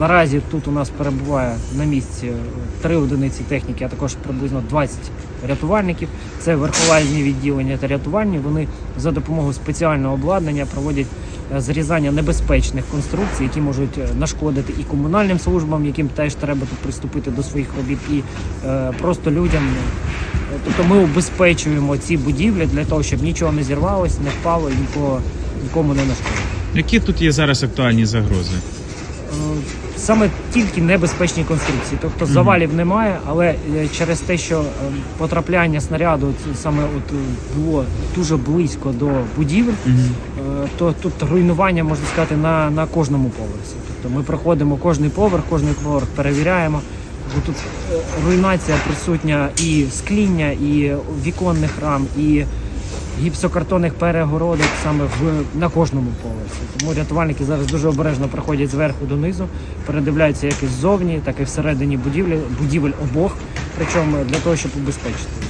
Наразі тут у нас перебуває на місці е, три одиниці техніки, а також приблизно 20 рятувальників. Це верховальні відділення та рятувальні. Вони за допомогою спеціального обладнання проводять е, зрізання небезпечних конструкцій, які можуть е, нашкодити і комунальним службам, яким теж треба тут приступити до своїх робіт, і е, просто людям. Тобто ми убезпечуємо ці будівлі для того, щоб нічого не зірвалось, не впало і нікого нікому не нашкодило. Які тут є зараз актуальні загрози? Е, Саме тільки небезпечні конструкції, тобто завалів немає, але е, через те, що е, потрапляння снаряду саме от було дуже близько до будівель, то тут руйнування можна сказати на, на кожному поверсі. Тобто ми проходимо кожний поверх, кожний поверх перевіряємо. Бо тут руйнація присутня і скління, і віконних рам, і гіпсокартонних перегородок саме в на кожному поверсі. Тому рятувальники зараз дуже обережно проходять зверху донизу, передивляються як і ззовні, так і всередині будівлі, будівель обох, причому для того, щоб убезпечити.